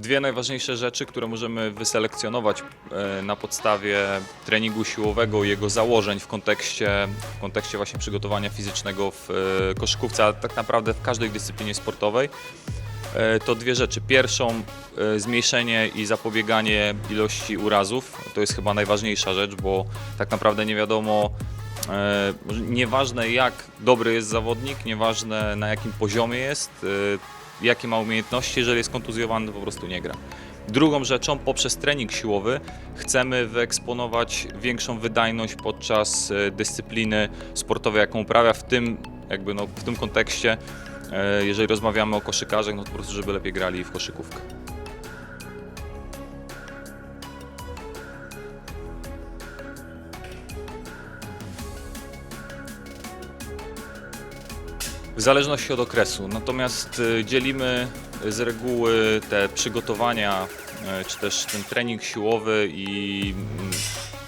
Dwie najważniejsze rzeczy, które możemy wyselekcjonować e, na podstawie treningu siłowego i jego założeń w kontekście, w kontekście właśnie przygotowania fizycznego w e, koszykówce, tak naprawdę w każdej dyscyplinie sportowej, e, to dwie rzeczy. Pierwszą zmniejszenie i zapobieganie ilości urazów. To jest chyba najważniejsza rzecz, bo tak naprawdę nie wiadomo, nieważne jak dobry jest zawodnik, nieważne na jakim poziomie jest, e, jakie ma umiejętności, jeżeli jest kontuzjowany, to po prostu nie gra. Drugą rzeczą, poprzez trening siłowy chcemy wyeksponować większą wydajność podczas e, dyscypliny sportowej, jaką uprawia, w tym, jakby no, w tym kontekście, e, jeżeli rozmawiamy o koszykarzach, no to po prostu, żeby lepiej grali w koszykówkę. W zależności od okresu. Natomiast y, dzielimy z reguły te przygotowania, y, czy też ten trening siłowy i mm,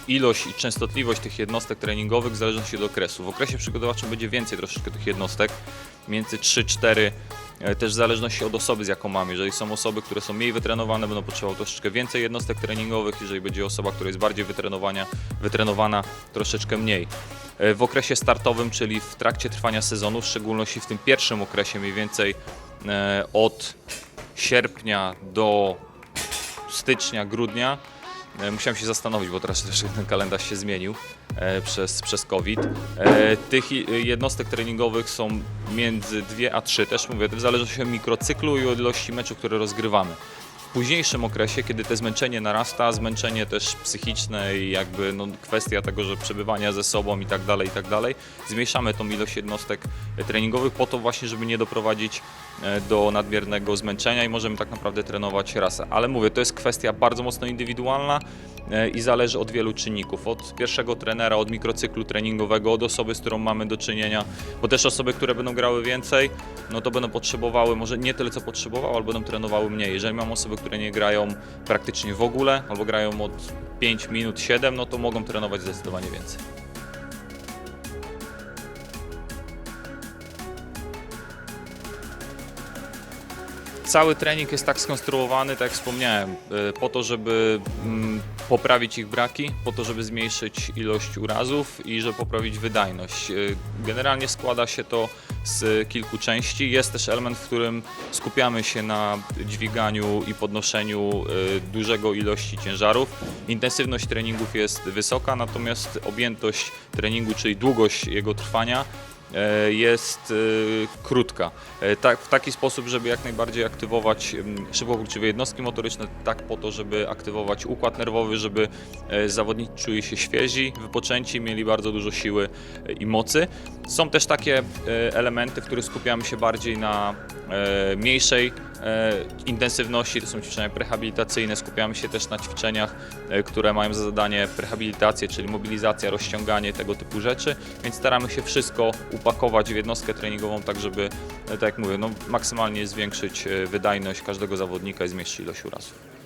ilość i częstotliwość tych jednostek treningowych w zależności od okresu. W okresie przygotowawczym będzie więcej troszeczkę tych jednostek, między 3-4, e, też w zależności od osoby, z jaką mamy. Jeżeli są osoby, które są mniej wytrenowane, będą potrzebowały troszeczkę więcej jednostek treningowych, jeżeli będzie osoba, która jest bardziej wytrenowania, wytrenowana, troszeczkę mniej. E, W okresie startowym, czyli w trakcie trwania sezonu, w szczególności w tym pierwszym okresie, mniej więcej e, od sierpnia do stycznia, grudnia, E, Musiałem się zastanowić, bo teraz też ten kalendarz się zmienił e, przez, przez COVID. E, Tych jednostek treningowych są między 2 a 3, też mówię, w zależności od mikrocyklu i od ilości meczów, które rozgrywamy. Późniejszym okresie, kiedy te zmęczenie narasta, zmęczenie też psychiczne i jakby no, kwestia tego, że przebywania ze sobą i tak dalej, i tak dalej, zmniejszamy tą ilość jednostek treningowych po to właśnie, żeby nie doprowadzić e, do nadmiernego zmęczenia i możemy tak naprawdę trenować raz. Ale mówię, to jest kwestia bardzo mocno indywidualna e, i zależy od wielu czynników. Od pierwszego trenera, od mikrocyklu treningowego, od osoby, z którą mamy do czynienia, bo też osoby, które będą grały więcej, no to będą potrzebowały, może nie tyle co potrzebowały, ale będą trenowały mniej. Jeżeli mam osoby, które nie grają praktycznie w ogóle, albo grają od 5 minut 7, no to mogą trenować zdecydowanie więcej. Cały trening jest tak skonstruowany, tak jak wspomniałem, y, po to, żeby mm, poprawić ich braki, po to, żeby zmniejszyć ilość urazów i żeby poprawić wydajność. Y, Generalnie składa się to z kilku części. Jest też element, w którym skupiamy się na dźwiganiu i podnoszeniu y, dużego ilości ciężarów. Intensywność treningów jest wysoka, natomiast objętość treningu, czyli długość jego trwania jest e, krótka. E, Tak, w taki sposób, żeby jak najbardziej aktywować szybkokluczywe jednostki motoryczne, tak po to, żeby aktywować układ nerwowy, żeby e, zawodnicy czuli się świezi, wypoczęci, mieli bardzo dużo siły e, i mocy. Są też takie e, elementy, w których skupiamy się bardziej na e, mniejszej e, intensywności, to są ćwiczenia prehabilitacyjne, skupiamy się też na ćwiczeniach, e, które mają za zadanie prehabilitację, czyli mobilizacja, rozciąganie, tego typu rzeczy, więc staramy się wszystko upakować w jednostkę treningową, tak żeby, e, tak jak mówię, no, maksymalnie zwiększyć e, wydajność każdego zawodnika i zmniejszyć ilość urazów.